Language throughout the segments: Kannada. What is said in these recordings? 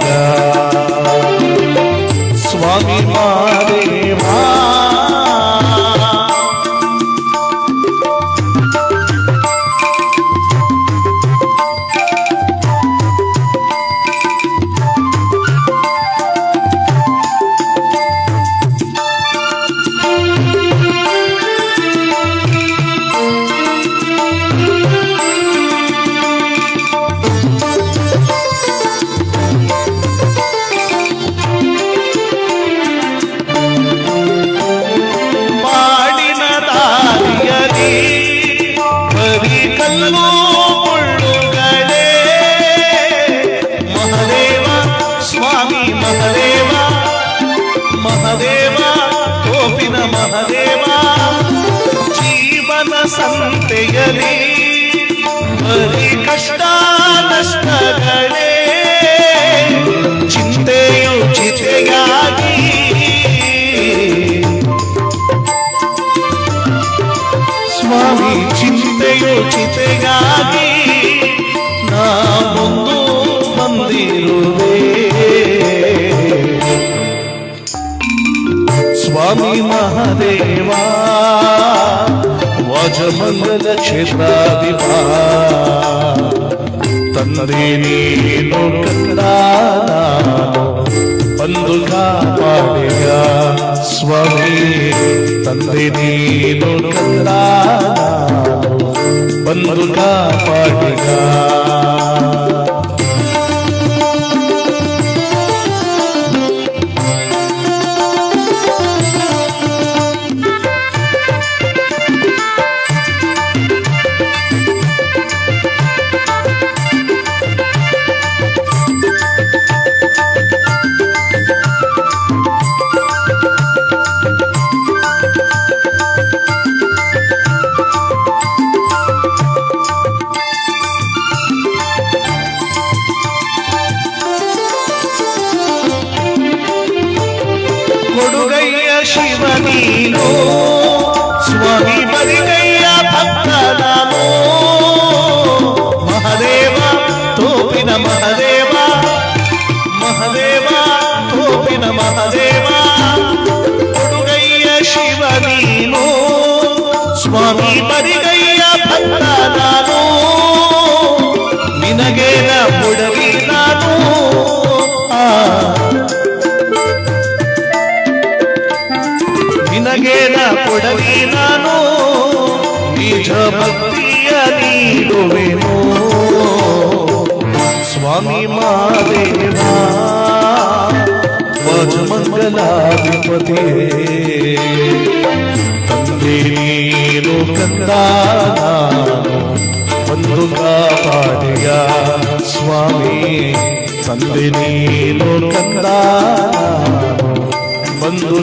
God. ಸಂತೆಯಲಿ ಬರೀ ಕಷ್ಟ ನಷ್ಟಗಳೇ ಚಿಂತೆಯು ಚಿತೆಯಾಗಿ ಸ್ವಾಮಿ ಚಿಂತೆಯು ಚಿತೆಗಾಗಿ ನಾ ಮುಂದು ಬಂದಿರುವೆ ಸ್ವಾಮಿ ಮಹಾದೇವ ವಾಜಮಂಗಲ ಕ್ಷೇತ್ರಾಧಿಪ ತಂದೆ ನೀನು ಕಂದ ನಾನು ಬಂದು ಕಾಪಾಡಿಯ ಸ್ವಾಮಿ ತಂದೆ ನೀನು ಕಂದ ನಾನು ಬಂದು ಕಾಪಾಡಿಯ ನಿನಗೇನ ಕೊಡಲಿ ನಾನು ನಿಜ ಭಕ್ತಿಯ ನೀಡುವೆನು ಸ್ವಾಮಿ ಮಾದೇವ ಮಂಗಲಾಧಿಪತಿ ತಂದೆ ನೀನು ಕಂದ ನಾನು ಒಂದು ಕಾಪಾಡಿಯ ಸ್ವಾಮಿ ತಂದೆ ನೀನು ಕಂದ ನಾನು ಬಂದು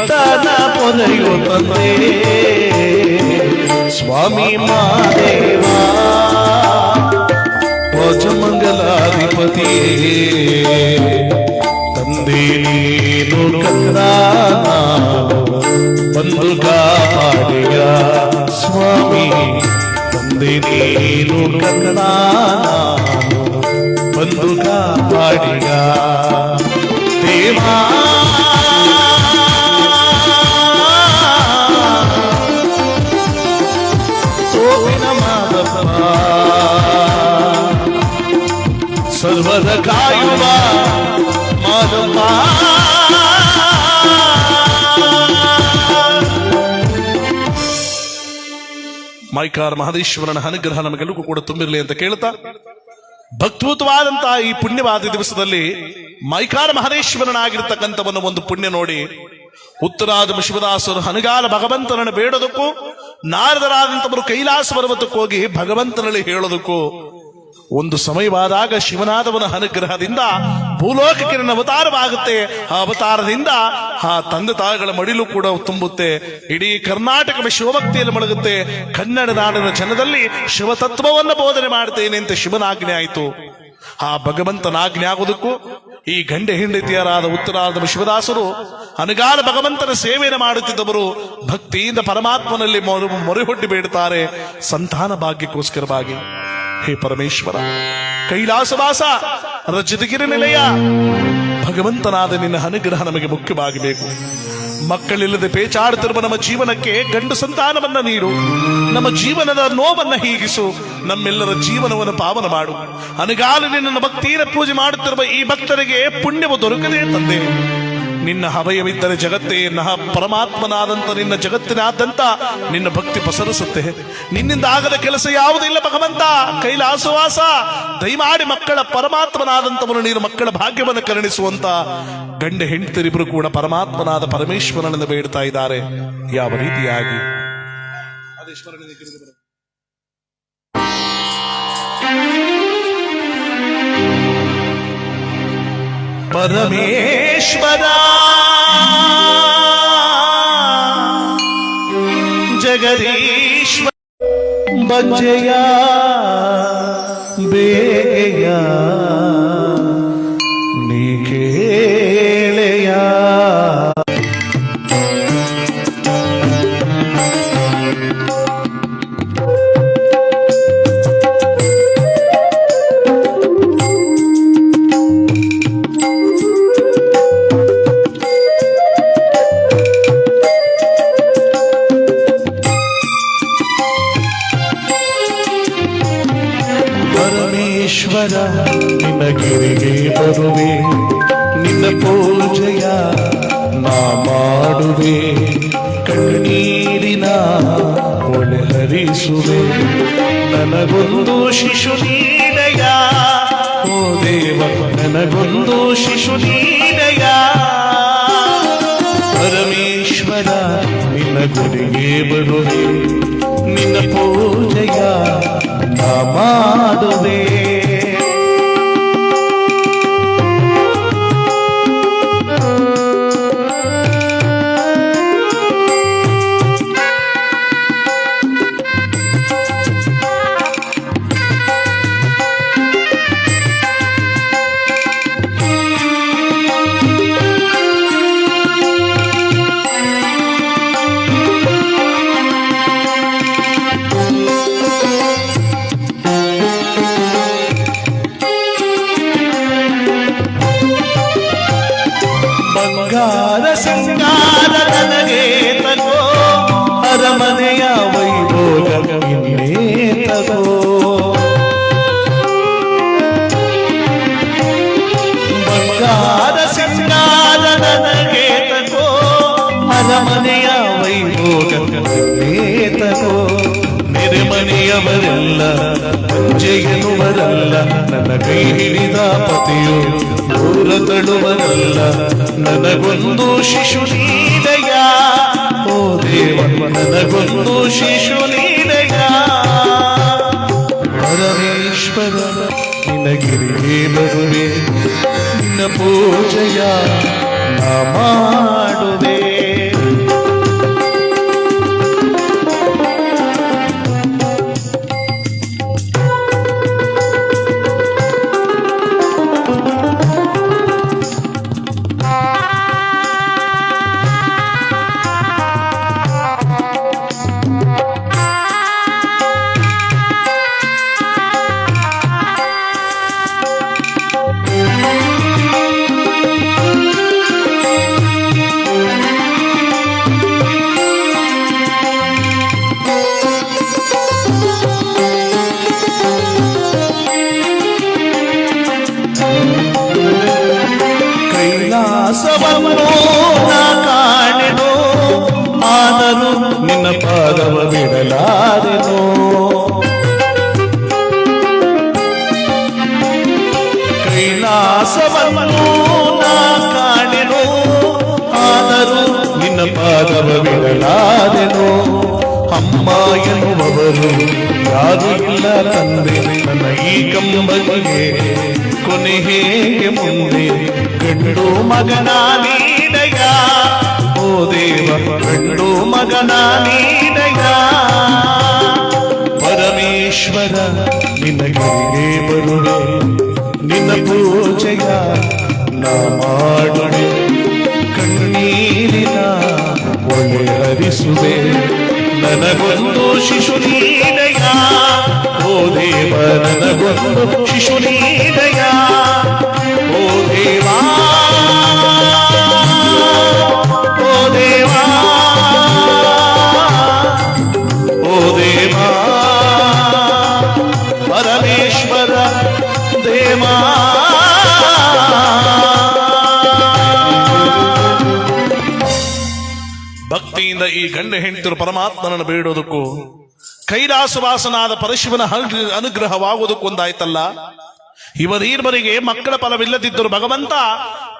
ಭಕ್ತನ ಪೊರೆಯು ತಂದೆ ಸ್ವಾಮಿ ಮಾದೇವ ಭೋಜಮಂಗಲಾಧಿಪತಿ ತಂದೆ ನೀನು ಕಂದ ನಾನು ಬಂದು ಕಾಪಾಡಿಯ ಸ್ವಾಮಿ ತಂದೆ ತಂದೆ ನೀನು ಕಂದ ನಾನು ಬಂದು ಕಾಪಾಡಿಗ ದೇವಾ ಮೈಕಾರ್ ಮಹದೇಶ್ವರನ ಅನುಗ್ರಹ ನಮಗೆಲ್ಲರಿಗೂ ಕೂಡ ತುಂಬಿರಲಿ ಅಂತ ಕೇಳ್ತಾ ಭಕ್ತಭೂತವಾದಂತಹ ಈ ಪುಣ್ಯವಾದ ದಿವಸದಲ್ಲಿ ಮೈಕಾರ ಮಹದೇಶ್ವರನಾಗಿರ್ತಕ್ಕಂಥವನ್ನ ಒಂದು ಪುಣ್ಯ ನೋಡಿ, ಉತ್ತರಾದ ಶಿವದಾಸರು ಹನುಗಾಲ ಭಗವಂತನನ್ನು ಬೇಡೋದಕ್ಕೂ, ನಾರದರಾದಂಥವರು ಕೈಲಾಸ ಪರ್ವತಕ್ಕೋಗಿ ಭಗವಂತನಲ್ಲಿ ಹೇಳೋದಕ್ಕೂ ಒಂದು ಸಮಯವಾದಾಗ ಶಿವನಾದವನ ಅನುಗ್ರಹದಿಂದ ಭೂಲೋಕಕ್ಕೆ ನನ್ನ ಅವತಾರವಾಗುತ್ತೆ. ಆ ಅವತಾರದಿಂದ ಆ ತಂದೆ ತಾಯಿಗಳ ಮಡಿಲು ಕೂಡ ತುಂಬುತ್ತೆ. ಇಡೀ ಕರ್ನಾಟಕದ ಶಿವಭಕ್ತಿಯಲ್ಲಿ ಮಡಗುತ್ತೆ ಕನ್ನಡ ನಾಡಿನ ಜನದಲ್ಲಿ ಶಿವತತ್ವವನ್ನು ಬೋಧನೆ ಮಾಡ್ತೇನೆ ಅಂತ ಶಿವನಾಜ್ಞೆ ಆಯಿತು. ಆ ಭಗವಂತನಾಜ್ಞೆ ಆಗೋದಕ್ಕೂ ಈ ಗಂಡ ಹೆಂಡತಿಯರಾದ ಉತ್ತರಾದ ಶಿವದಾಸರು, ಅನುಗಾಲ ಭಗವಂತನ ಸೇವೆಯನ್ನು ಮಾಡುತ್ತಿದ್ದವರು ಭಕ್ತಿಯಿಂದ ಪರಮಾತ್ಮನಲ್ಲಿ ಮೊರೆ ಹೊಟ್ಟಿ ಬೇಡುತ್ತಾರೆ ಸಂತಾನ ಭಾಗ್ಯಕ್ಕೋಸ್ಕರವಾಗಿ. ಹೇ ಪರಮೇಶ್ವರ, ಕೈಲಾಸವಾಸ, ರಜತಗಿರಿ ನಿಲಯ, ಭಗವಂತನಾದ ನಿನ್ನ ಅನುಗ್ರಹ ನಮಗೆ ಮುಖ್ಯವಾಗಬೇಕು. ಮಕ್ಕಳಿಲ್ಲದೆ ಪೇಚಾಡುತ್ತಿರುವ ನಮ್ಮ ಜೀವನಕ್ಕೆ ಗಂಡು ಸಂತಾನವನ್ನ ನೀಡು. ನಮ್ಮ ಜೀವನದ ನೋವನ್ನ ಹೀಗಿಸು. ನಮ್ಮೆಲ್ಲರ ಜೀವನವನ್ನು ಪಾವನ ಮಾಡು. ಅನುಗಾಲ ನಿನ್ನ ಭಕ್ತಿಯನ್ನು ಪೂಜೆ ಮಾಡುತ್ತಿರುವ ಈ ಭಕ್ತರಿಗೆ ಪುಣ್ಯವು ದೊರಕದೇ ತಂದೆ. ನಿನ್ನ ಹವಯವಿದ್ದರೆ ಜಗತ್ತೇ ನಹ ಪರಮಾತ್ಮನಾದಂತ ನಿನ್ನ ಜಗತ್ತಿನಾದ್ಯಂತ ನಿನ್ನ ಭಕ್ತಿ ಪಸರಿಸುತ್ತೆ. ನಿನ್ನಿಂದ ಆಗದ ಕೆಲಸ ಯಾವುದಿಲ್ಲ ಭಗವಂತ. ಕೈಲಾಸವಾಸ ದಯಮಾಡಿ ಮಕ್ಕಳ ಪರಮಾತ್ಮನಾದಂತವನು ನೀನು ಮಕ್ಕಳ ಭಾಗ್ಯವನ್ನು ಕರುಣಿಸುವಂತ ಗಂಡ ಹೆಂಡತಿರಿಬ್ರು ಕೂಡ ಪರಮಾತ್ಮನಾದ ಪರಮೇಶ್ವರನನ್ನು ಬೇಡ್ತಾ ಇದ್ದಾರೆ. ಯಾವ ರೀತಿಯಾಗಿ? ಪರಮೇಶ್ವರ परमेश्वरा। जगदीश्वर। बजया बेया। ವೈಭೋಗ ಇನ್ನೇ ತಗೋ ನೆರೆಮನೆಯವರೆಲ್ಲ ಜಯನುವರಲ್ಲ ನನ್ನ ಕೈ ಹಿಡಿದ ಪತಿಯು ದೂರ ತಳುವರಲ್ಲ, ನನಗೊಂದು ಶಿಶು ನೀಡಯ್ಯ ಓ ದೇವ, ನನಗೊಂದು ಶಿಶು ನೀಡಯ್ಯ ಪರಮೇಶ್ವರ ನಿನಗಿರಿಯೇ ಬರುವೆ ನಿನ್ನ ಪೂಜೆಯ ಮಾಡುವೆ. ಪಾದವ ಬಿಡಲಾರೆನೋ ಕೈಲಾಸವನ್ನು ನಾ ಕಾಣೆನು ಆದರೂ ನಿನ್ನ ಪಾದವ ಬಿಡಲಾರೆನೋ ಅಮ್ಮ ಎನ್ನುವವರು ಯಾರು ಇಲ್ಲ ತಂದೆ ನನ್ನ ಈ ಕಂಬನಿಗೆ ಕೊನೆ ಹೇಗೆ ಮುಂದೆ ಗಂಡು ಮಗನ ನೀಡಯ ಓ ದೇವ ಗಂಡು ಮಗನ ನೀಡಯ ಪರಮೇಶ್ವರ ನಿನಗೆ ಬರುವೆ, ನಿನ್ನ ಪೂಜೆಯ ನಾ ಮಾಡುವೆ. ಕಣ್ಣೀರಿನ ಒಳೆ ಹರಿಸುವೆ, ನನಗೊಂದು ಶಿಶು ನೀನಯ ಓ ದೇವ, ನನಗೊಂದು ಶಿಶು ನೀನಯ ಓ ದೇವಾ ಭಕ್ತಿಯಿಂದ ಈ ಗಂಡ ಹೆಂಡತಿರು ಪರಮಾತ್ಮನನ್ನು ಬೇಡೋದಕ್ಕೂ ಕೈಲಾಸವಾಸನಾದ ಪರಶಿವನ ಅನುಗ್ರಹವಾಗುವುದಕ್ಕೂ ಒಂದಾಯ್ತಲ್ಲ? ಇವರೀರ್ವರಿಗೆ ಮಕ್ಕಳ ಫಲವಿಲ್ಲದಿದ್ದರು ಭಗವಂತ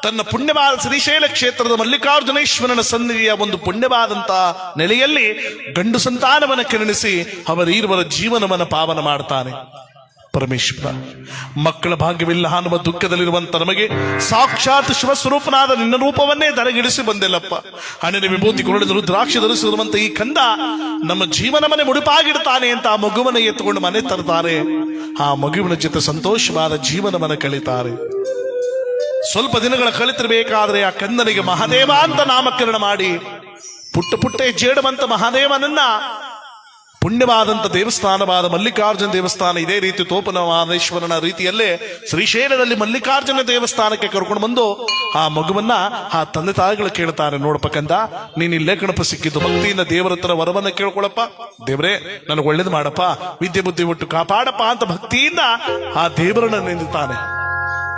ತನ್ನ ಪುಣ್ಯವಾದ ಶ್ರೀಶೈಲ ಕ್ಷೇತ್ರದ ಮಲ್ಲಿಕಾರ್ಜುನೇಶ್ವರನ ಸನ್ನಿಧಿಯ ಒಂದು ಪುಣ್ಯವಾದಂತ ನೆಲೆಯಲ್ಲಿ ಗಂಡು ಸಂತಾನವನ್ನು ಕಿರಣಿಸಿ ಅವರೀರ್ವರ ಜೀವನವನ್ನು ಪಾವನ ಮಾಡ್ತಾನೆ. ಪರಮೇಶ್ವರ. ಮಕ್ಕಳ ಭಾಗ್ಯವಿಲ್ಲ ಅನ್ನುವ ದುಃಖದಲ್ಲಿರುವಂತ ನಮಗೆ ಸಾಕ್ಷಾತ್ ಶಿವಸ್ವರೂಪನಾದ ನಿನ್ನ ರೂಪವನ್ನೇ ದರಗಿಳಿಸಿ ಬಂದಿಲ್ಲಪ್ಪ. ಹಣ್ಣಿನ ವಿಭೂತಿ ಕೊರಳಿದರು, ದ್ರಾಕ್ಷಿ ಧರಿಸಿರುವಂತ ಈ ಕಂದ ನಮ್ಮ ಜೀವನ ಮನೆ ಮುಡಿಪಾಗಿಡ್ತಾನೆ ಅಂತ ಆ ಮಗುವನ್ನ ಎತ್ತುಕೊಂಡು ಮನೆ ತರ್ತಾರೆ. ಆ ಮಗುವಿನ ಜೊತೆ ಸಂತೋಷವಾದ ಜೀವನವನ್ನ ಕಳಿತಾರೆ. ಸ್ವಲ್ಪ ದಿನಗಳ ಕಳಿತಿರಬೇಕಾದ್ರೆ ಆ ಕಂದನಿಗೆ ಮಹಾದೇವ ಅಂತ ನಾಮಕರಣ ಮಾಡಿ. ಪುಟ್ಟ ಪುಟ್ಟ ಜೇಡುವಂತ ಮಹಾದೇವನನ್ನ ಪುಣ್ಯವಾದಂತ ದೇವಸ್ಥಾನವಾದ ಮಲ್ಲಿಕಾರ್ಜುನ ದೇವಸ್ಥಾನ ಇದೇ ರೀತಿ ತೋಪನವಾದೇಶ್ವರನ ರೀತಿಯಲ್ಲೇ ಶ್ರೀಶೈಲದಲ್ಲಿ ಮಲ್ಲಿಕಾರ್ಜುನ ದೇವಸ್ಥಾನಕ್ಕೆ ಕರ್ಕೊಂಡು ಬಂದು ಆ ಮಗುವನ್ನ ಆ ತಂದೆ ತಾಯಿಗಳು ಕೇಳ್ತಾರೆ ನೋಡಪ್ಪಕ್ಕಂದ ನೀನ್ ಇಲ್ಲೇ ಗಣಪ ಸಿಕ್ಕಿದ್ದು, ಭಕ್ತಿಯಿಂದ ದೇವರ ಹತ್ರ ವರವನ್ನ ಕೇಳ್ಕೊಳಪ್ಪ. ದೇವರೇ, ನನಗೆ ಒಳ್ಳೇದು ಮಾಡಪ್ಪ, ವಿದ್ಯೆ ಬುದ್ಧಿ ಒಟ್ಟು ಕಾಪಾಡಪ್ಪ ಅಂತ ಭಕ್ತಿಯಿಂದ ಆ ದೇವರನ್ನ ನಿಂದುತ್ತಾನೆ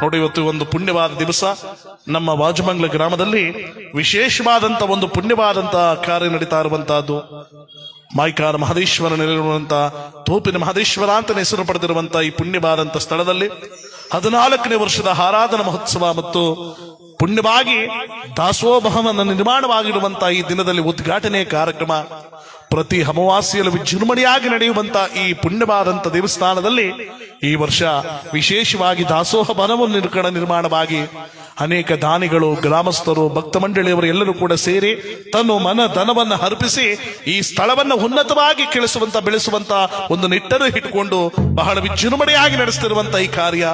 ನೋಡಿ, ಇವತ್ತು ಒಂದು ಪುಣ್ಯವಾದ ದಿವಸ. ನಮ್ಮ ವಾಜಮಂಗ್ಲ ಗ್ರಾಮದಲ್ಲಿ ವಿಶೇಷವಾದಂತ ಒಂದು ಪುಣ್ಯವಾದಂತಹ ಕಾರ್ಯ ನಡೀತಾ ಇರುವಂತಹದ್ದು. ಮಾಯ್ಕಾರ ನೆಲೆಗೊಳ್ಳುವಂತಹ ತೋಪಿನ ಮಹದೇಶ್ವರ ಅಂತ ಹೆಸರು ಪಡೆದಿರುವಂಥ ಈ ಪುಣ್ಯವಾದಂತ ಸ್ಥಳದಲ್ಲಿ ಹದಿನಾಲ್ಕನೇ ವರ್ಷದ ಆರಾಧನಾ ಮಹೋತ್ಸವ ಮತ್ತು ಪುಣ್ಯವಾಗಿ ದಾಸೋಭವನ ನಿರ್ಮಾಣವಾಗಿರುವಂತಹ ಈ ದಿನದಲ್ಲಿ ಉದ್ಘಾಟನೆ ಕಾರ್ಯಕ್ರಮ ಪ್ರತಿ ಅಮಾವಾಸ್ಯೆಯಲ್ಲಿ ವಿಜೃಂಭಣೆಯಾಗಿ ನಡೆಯುವಂತ ಈ ಪುಣ್ಯವಾದಂತ ದೇವಸ್ಥಾನದಲ್ಲಿ ಈ ವರ್ಷ ವಿಶೇಷವಾಗಿ ದಾಸೋಹ ಬನವನ್ನು ನಿರ್ಕಣ ನಿರ್ಮಾಣವಾಗಿ ಅನೇಕ ದಾನಿಗಳು, ಗ್ರಾಮಸ್ಥರು, ಭಕ್ತ ಮಂಡಳಿಯವರು ಎಲ್ಲರೂ ಕೂಡ ಸೇರಿ ತನ್ನ ಮನ ಧನವನ್ನು ಅರ್ಪಿಸಿ ಈ ಸ್ಥಳವನ್ನು ಉನ್ನತವಾಗಿ ಕೆಳಿಸುವಂತ ಬೆಳೆಸುವಂತ ಒಂದು ನಿಟ್ಟನ್ನು ಇಟ್ಟುಕೊಂಡು ಬಹಳ ವಿಜೃಂಭಣೆಯಾಗಿ ನಡೆಸ್ತಿರುವಂತ ಈ ಕಾರ್ಯ.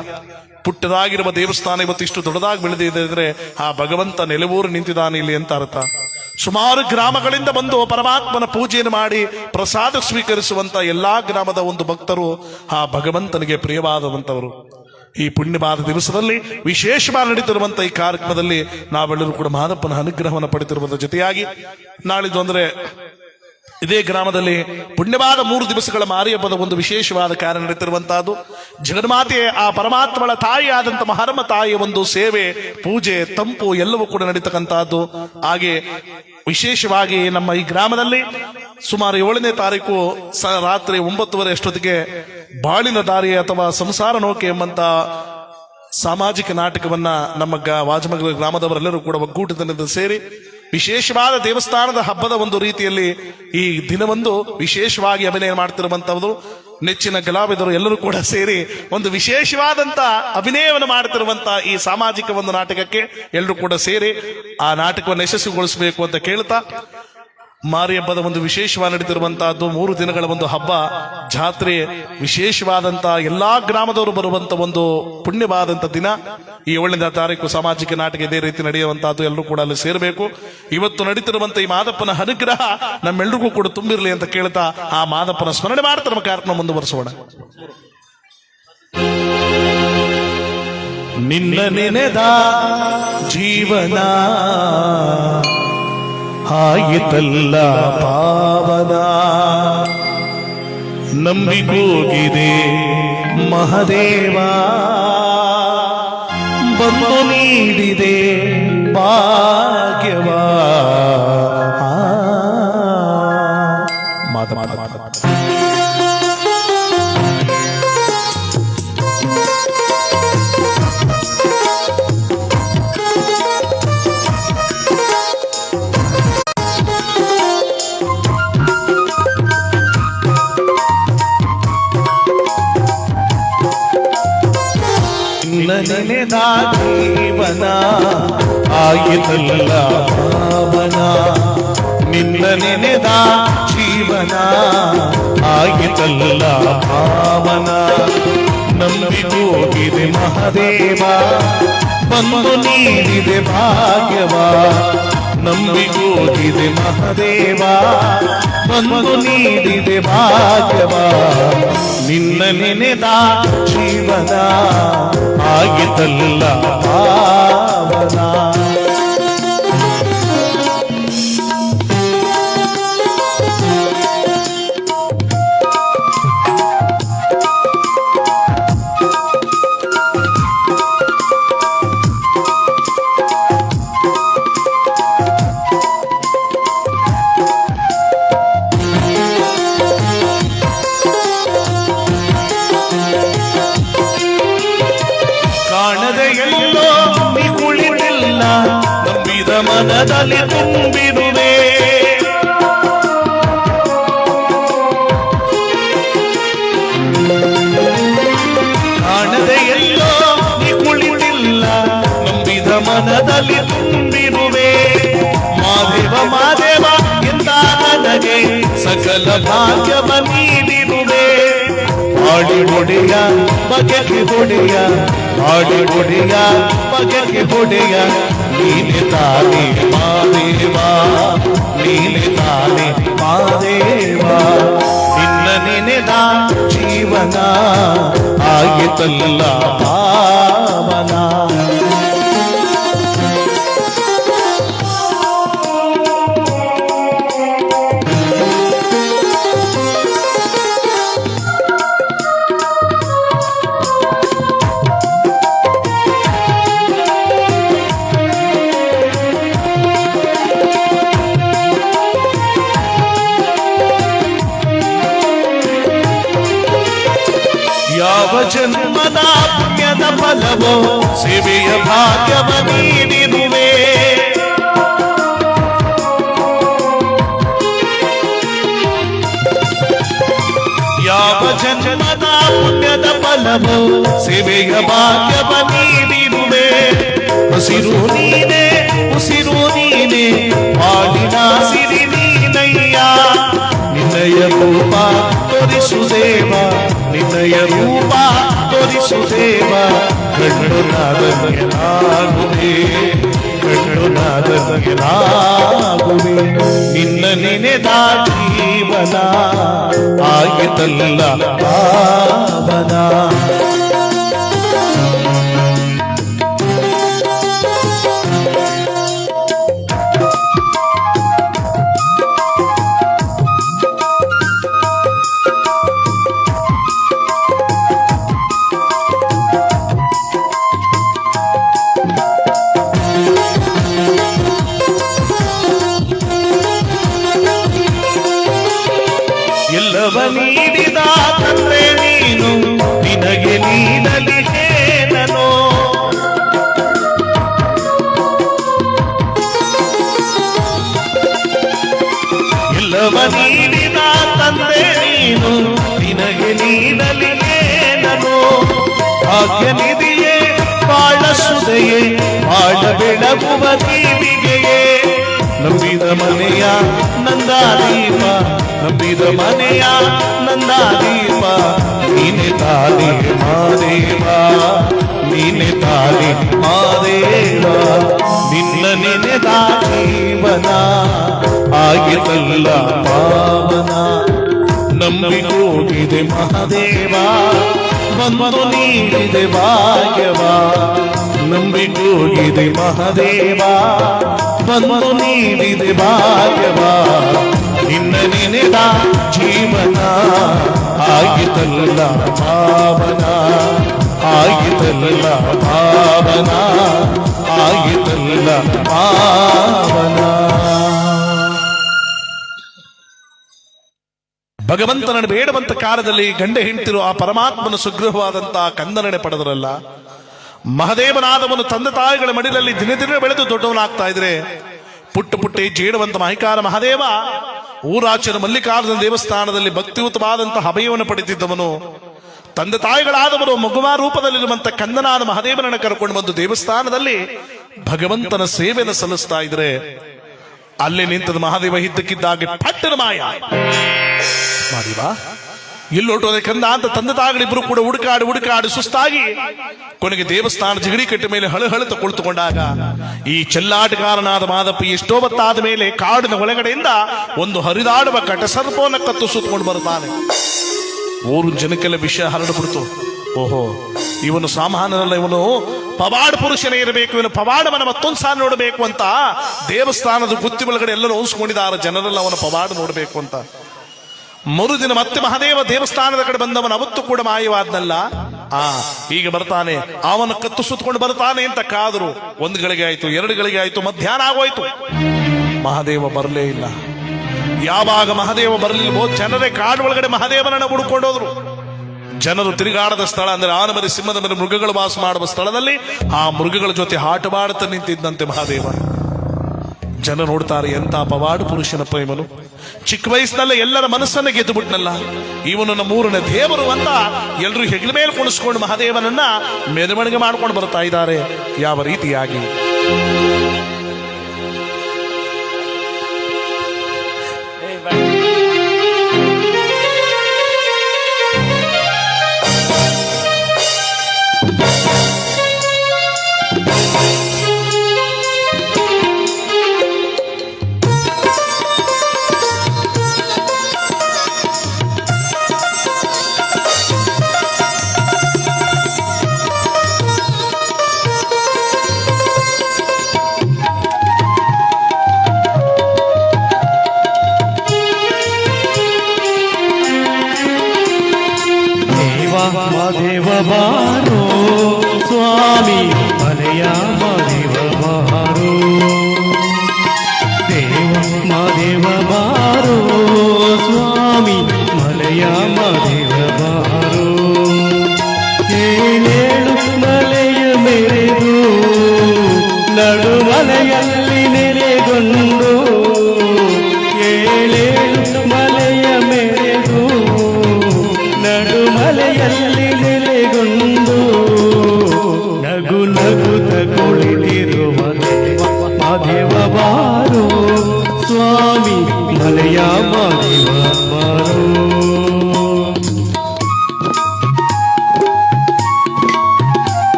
ಪುಟ್ಟದಾಗಿರುವ ದೇವಸ್ಥಾನ ಇವತ್ತಿಷ್ಟು ದೊಡ್ಡದಾಗಿ ಬೆಳೆದಿದೆ ಅಂದ್ರೆ ಆ ಭಗವಂತ ನೆಲೆವೂರು ನಿಂತಿದ್ದಾನೆ ಇಲ್ಲಿ ಅಂತ ಅರ್ಥ. ಸುಮಾರು ಗ್ರಾಮಗಳಿಂದ ಬಂದು ಪರಮಾತ್ಮನ ಪೂಜೆಯನ್ನು ಮಾಡಿ ಪ್ರಸಾದ ಸ್ವೀಕರಿಸುವಂತ ಎಲ್ಲಾ ಗ್ರಾಮದ ಒಂದು ಭಕ್ತರು ಆ ಭಗವಂತನಿಗೆ ಪ್ರಿಯವಾದವಂತವರು. ಈ ಪುಣ್ಯವಾದ ದಿವಸದಲ್ಲಿ ವಿಶೇಷವಾಗಿ ನಡೀತಿರುವಂತ ಈ ಕಾರ್ಯಕ್ರಮದಲ್ಲಿ ನಾವೆಲ್ಲರೂ ಕೂಡ ಮಾದಪ್ಪನ ಅನುಗ್ರಹವನ್ನು ಪಡೆದಿರುವುದರ ಜೊತೆಯಾಗಿ ನಾಳಿದ್ದು ಅಂದ್ರೆ ಇದೇ ಗ್ರಾಮದಲ್ಲಿ ಪುಣ್ಯವಾದ ಮೂರು ದಿವಸಗಳ ಮಾರಿ ಹಬ್ಬದ ಒಂದು ವಿಶೇಷವಾದ ಕಾರ್ಯ ನಡೀತಿರುವಂತಹದ್ದು. ಜಗನ್ಮಾತೆಯ, ಆ ಪರಮಾತ್ಮಳ ತಾಯಿಯಾದಂತಹ ಮಹರಮ ತಾಯಿಯ ಒಂದು ಸೇವೆ, ಪೂಜೆ, ತಂಪು ಎಲ್ಲವೂ ಕೂಡ ನಡೀತಕ್ಕಂತಹದ್ದು ಹಾಗೆ ವಿಶೇಷವಾಗಿ ನಮ್ಮ ಈ ಗ್ರಾಮದಲ್ಲಿ ಸುಮಾರು ಏಳನೇ ತಾರೀಕು ರಾತ್ರಿ ಒಂಬತ್ತುವರೆ ಅಷ್ಟೊತ್ತಿಗೆ ಬಾಳಿನ ದಾರಿ ಅಥವಾ ಸಂಸಾರ ನೌಕೆ ಎಂಬಂತ ಸಾಮಾಜಿಕ ನಾಟಕವನ್ನ ನಮ್ಮ ವಾಜಮಗಲ ಗ್ರಾಮದವರೆಲ್ಲರೂ ಕೂಡ ಒಗ್ಗೂಟದಿಂದ ಸೇರಿ ವಿಶೇಷವಾದ ದೇವಸ್ಥಾನದ ಹಬ್ಬದ ಒಂದು ರೀತಿಯಲ್ಲಿ ಈ ದಿನವೊಂದು ವಿಶೇಷವಾಗಿ ಅಭಿನಯ ಮಾಡ್ತಿರುವಂತಹದ್ದು ನೆಚ್ಚಿನ ಕಲಾವಿದರು ಎಲ್ಲರೂ ಕೂಡ ಸೇರಿ ಒಂದು ವಿಶೇಷವಾದಂತ ಅಭಿನಯವನ್ನು ಮಾಡ್ತಿರುವಂತಹ ಈ ಸಾಮಾಜಿಕ ಒಂದು ನಾಟಕಕ್ಕೆ ಎಲ್ಲರೂ ಕೂಡ ಸೇರಿ ಆ ನಾಟಕವನ್ನು ಯಶಸ್ವಿಗೊಳಿಸಬೇಕು ಅಂತ ಕೇಳ್ತಾ ಮಾರಿ ಹಬ್ಬದ ಒಂದು ವಿಶೇಷವಾಗಿ ನಡೀತಿರುವಂತಹದ್ದು ಮೂರು ದಿನಗಳ ಒಂದು ಹಬ್ಬ. ಜಾತ್ರೆ ವಿಶೇಷವಾದಂತ ಎಲ್ಲಾ ಗ್ರಾಮದವರು ಬರುವಂತ ಒಂದು ಪುಣ್ಯವಾದಂತ ದಿನ. ಈ ಏಳನೇ ತಾರೀಕು ಸಾಮಾಜಿಕ ನಾಟಕ ಇದೇ ರೀತಿ ನಡೆಯುವಂತಹದ್ದು ಎಲ್ಲರೂ ಕೂಡ ಅಲ್ಲಿ ಸೇರಬೇಕು. ಇವತ್ತು ನಡೀತಿರುವಂತ ಈ ಮಾದಪ್ಪನ ಅನುಗ್ರಹ ನಮ್ಮೆಲ್ರಿಗೂ ಕೂಡ ತುಂಬಿರಲಿ ಅಂತ ಕೇಳ್ತಾ ಆ ಮಾದಪ್ಪನ ಸ್ಮರಣೆ ಮಾಡ್ತಾ ನಮ್ಮ ಕಾರ್ಯಕ್ರಮ ಮುಂದುವರಿಸೋಣ. ನಿನ್ನ ನೆನೆದ ಜೀವನ ಆಯಿತಲ್ಲ ಪಾವನ. ನಂಬಿಕೋಗಿದೆ ಮಹದೇವ. ಬಂದು ನೀಡಿದೆ ಭಾಗ್ಯವ. ಆಯಿತಲ್ಲ ಪಾವನ ನಿನ್ನ ನೆನೆದ ಜೀವನ ಆಯಿತಲ್ಲ ಪಾವನ ನಂಬಿಗೋಗಿದೆ ಮಹದೇವ ಬಂದು ನೀಡಿದೆ ಭಾಗ್ಯವ ನಂಬಿಗೋಗಿದೆ ಮಹದೇವ ಬಂದು ನೀಡಿದೆ ಭಾಗ್ಯವ. ನಿನ್ನ ನೆನೆದ ಜೀವನ ಆಗಿತಲ್ಲ ಪಾವನ ಮನದಲ್ಲಿ ತುಂಬಿರುವೆ ಕಾಣದೆ ಎಲ್ಲೋ ನೀ ಕುಳಿತಿಲ್ಲ ನಂಬಿದ ಮನದಲ್ಲಿ ತುಂಬಿರುವೆ ಮಾದೇವ ಮಾದೇವ ಎಂದ ನನಗೆ ಸಕಲ ಭಾಗ್ಯವ ನೀಡಿರುವೆ ಆಡಿ ಒಡೆಯ ಬಗೆಗೆ ಒಡೆಯ ಆಡಿ ಒಡೆಯ ಬಗೆಗೆ ಒಡೆಯ ನೀನೆ ತಾನೆ ಮಾದೇವ ನೀನೆ ತಾನೆ ಮಾದೇವ ನಿನ್ನ ನೆನೆದ ಜೀವನ ಆಗಿತಲ್ಲ ಪಾವನ ಯಾವ ಜನ್ಮದ ಪುಣ್ಯದ ಫಲವೋ ಸೇವೆಯ ಭಾಗ್ಯವ ನೀಡಿರುವೆ ಯಾವ ಜನ್ಮದ ಪುಣ್ಯದ ಫಲವೋ ಸೇವೆಯ ಭಾಗ್ಯವ ನೀಡಿರುವೆ ಹಸಿರು ನೀನೆ ಉಸಿರು ನೀನೆ ಹಾಡಿನ ಸಿರಿ ನೀನಯ್ಯ ನಿನ್ನಯ ರೂಪ ತೋರಿಸು ದೇವ ನಿನ್ನಯ ರೂಪ ತೋರಿಸು ದೇವ ಕಣ್ಣು ನಾದನಿಗೆ ನಾಗುವೆ ಕಣ್ಣು ನಾದನಿಗೆ ನಾಗುವೆ ನಿನ್ನ ನೆನೆದ ಜೀವನ ಆಗಿತಲ್ಲ ಪಾವನ ನಂಬಿದ ಮನೆಯ ನಂದಾದೀಪ ನೀನೆ ತಾನೆ ಮಾದೇವ ನೀನೆ ತಾನೆ ಮಾದೇವ ನಿನ್ನ ನೆನೆದ ಜೀವನ ಆಗಿತಲ್ಲ ಪಾವನ ನಂಬಿಕೋಗಿದೆ ಮಹಾದೇವ ಬಂದು ನೀಡಿದೆ ಭಾಗ್ಯವ ನಂಬಿಕೋಗಿದೆ ಮಹಾದೇವ ಬಂದು ನೀಡಿದೆ ಭಾಗ್ಯವ ನಿನ್ನ ನೆನೆದ ಜೀವನ. ಆಗಿತಲ್ಲ ಭಾವನ. ಆಗಿತಲ್ಲ ಭಾವನ. ಆಗಿತಲ್ಲ ಭಾವನ. ಭಗವಂತನನ್ನು ಬೇಡವಂತ ಕಾಲದಲ್ಲಿ ಗಂಡ ಹೆಂಡತಿರು ಆ ಪರಮಾತ್ಮನ ಸುಗ್ರಹವಾದಂತಹ ಕಂದನಡೆ ಪಡೆದರಲ್ಲ. ಮಹದೇವನಾದವನು ತಂದೆ ತಾಯಿಗಳ ಮಡಿಲಲ್ಲಿ ದಿನ ಬೆಳೆದು ದೊಡ್ಡವನಾಗ್ತಾ ಇದ್ರೆ ಪುಟ್ಟ ಪುಟ್ಟಿ ಜೇಡುವಂತ ಮಹಿಕಾರ ಮಹಾದೇವ ಊರಾಚನ ಮಲ್ಲಿಕಾರ್ಜುನ ದೇವಸ್ಥಾನದಲ್ಲಿ ಭಕ್ತಿಯುತವಾದಂತಹ ಅಭಯವನ್ನು ಪಡೆದಿದ್ದವನು, ತಂದೆ ತಾಯಿಗಳಾದವರು ಮಗುವ ರೂಪದಲ್ಲಿರುವಂತ ಕಂದನಾದ ಮಹಾದೇವನನ್ನು ಕರ್ಕೊಂಡು ಬಂದು ದೇವಸ್ಥಾನದಲ್ಲಿ ಭಗವಂತನ ಸೇವೆಯನ್ನು ಸಲ್ಲಿಸ್ತಾ ಇದ್ರೆ, ಅಲ್ಲಿ ನಿಂತದ ಮಹಾದೇವ ಇದ್ದಕ್ಕಿದ್ದಾಗೆ ಪಟ್ಟನ ಮಾಯ. ಮಾಡಿವಾ? ಇಲ್ಲೊಟ್ಟೋದೆ ಕಂದ ಅಂತ ತಂದೆ ತಾಗಳಿಬ್ರು ಕೂಡ ಹುಡುಕಾಡಿ ಹುಡುಕಾಡಿ ಸುಸ್ತಾಗಿ. ಕೊನೆಗೆ ದೇವಸ್ಥಾನ ಜಿಗಡಿ ಕಟ್ಟ ಮೇಲೆ ಹಳು ಹಳುತ ಕುಳಿತುಕೊಂಡಾಗ ಈ ಚೆಲ್ಲಾಟಗಾರನಾದ ಮಾದಪ್ಪ ಎಷ್ಟೋ ಹೊತ್ತಾದ ಮೇಲೆ ಕಾಡಿನ ಒಳಗಡೆಯಿಂದ ಒಂದು ಹರಿದಾಡುವ ಕಟಸರ್ಪವನ್ನು ಕತ್ತು ಸುತ್ತಕೊಂಡು ಬರುತ್ತಾನೆ. ಊರು ಜನಕ್ಕೆಲ್ಲ ವಿಷಯ ಹರಡಿಬಿಡ್ತು ಓಹೋ, ಇವನು ಸಾಮಾನ್ಯನಲ್ಲ ಇವನು ಪವಾಡ ಪುರುಷನೇ ಇರಬೇಕು, ಇವನು ಪವಾಡವನ್ನ ಮತ್ತೊಂದು ಸಾಲ ನೋಡಬೇಕು ಅಂತ ದೇವಸ್ಥಾನದ ಗುತ್ತಿ ಒಳಗಡೆ ಎಲ್ಲರೂ ಉಳಿಸ್ಕೊಂಡಿದ್ದಾರೆ ಜನರೆಲ್ಲ ಅವನ ಪವಾಡ ನೋಡಬೇಕು ಅಂತ. ಮರುದಿನ ಮತ್ತೆ ಮಹಾದೇವ ದೇವಸ್ಥಾನದ ಕಡೆ ಬಂದವನ, ಅವತ್ತು ಕೂಡ ಮಾಯವಾದ್ನಲ್ಲ? ಆ, ಈಗ ಬರ್ತಾನೆ. ಅವನ ಕತ್ತು ಸುತ್ತಕೊಂಡು ಬರ್ತಾನೆ ಅಂತ ಕಾದರು ಒಂದು ಗಳಿಗೆ ಆಯ್ತು, ಎರಡು ಗಳಿಗೆ ಆಯ್ತು, ಮಧ್ಯಾಹ್ನ ಆಗೋಯ್ತು. ಮಹಾದೇವ ಬರಲೇ ಇಲ್ಲ. ಯಾವಾಗ ಮಹಾದೇವ ಬರಲಿಲ್ವೋ, ಜನರೇ ಕಾಡು ಒಳಗಡೆ ಮಹಾದೇವನನ್ನ ಹುಡುಕೊಂಡೋದ್ರು. ಜನರು ತಿರುಗಾಡದ ಸ್ಥಳ ಅಂದ್ರೆ ಆನ ಮರಿ ಸಿಂಹದ ಮೇಲೆ ಮೃಗಗಳು ವಾಸ ಮಾಡುವ ಸ್ಥಳದಲ್ಲಿ ಆ ಮೃಗಗಳ ಜೊತೆ ಆಟವಾಡುತ್ತಾ ನಿಂತಿದ್ದಂತೆ ಮಹಾದೇವ. ಜನ ನೋಡ್ತಾರೆ, ಎಂತ ಪವಾಡು ಪುರುಷನ ಪ್ರೇಮನು. ಚಿಕ್ಕ ವಯಸ್ಸಿನಲ್ಲೇ ಎಲ್ಲರ ಮನಸ್ಸನ್ನ ಗೆದ್ದು ಬಿಟ್ನಲ್ಲ. ಇವನು ನಮ್ಮೂರಿನ ದೇವರು ಅಂತ ಎಲ್ಲರೂ ಹೆಗ್ಲ ಮೇಲೆ ಕುಣಿಸ್ಕೊಂಡು ಮಹಾದೇವನನ್ನ ಮೆರವಣಿಗೆ ಮಾಡ್ಕೊಂಡು ಬರ್ತಾ ಇದ್ದಾರೆ. ಯಾವ ರೀತಿಯಾಗಿ?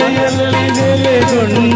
ನದು ಮಲೆಯಲ್ಲಿ ನೆಲೆಗೊಂಡು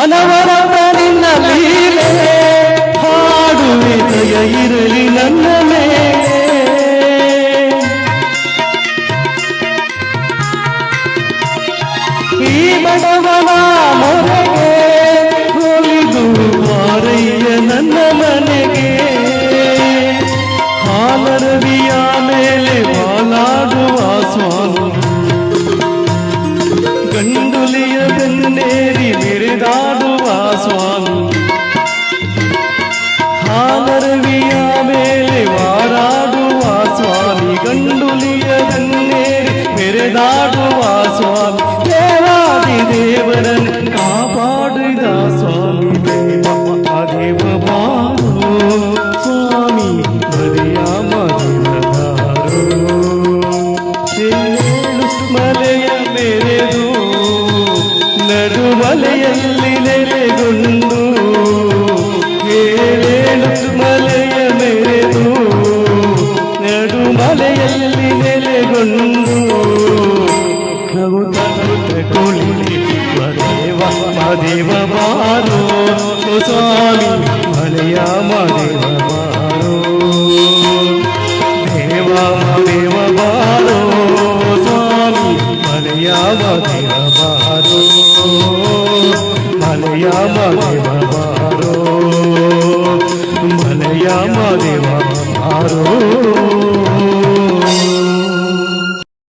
ಅನವರತ ನಿನ್ನ ಲೀಲೆ ಹಾಡುವೆ ಇರಲಿ ನನ್ನ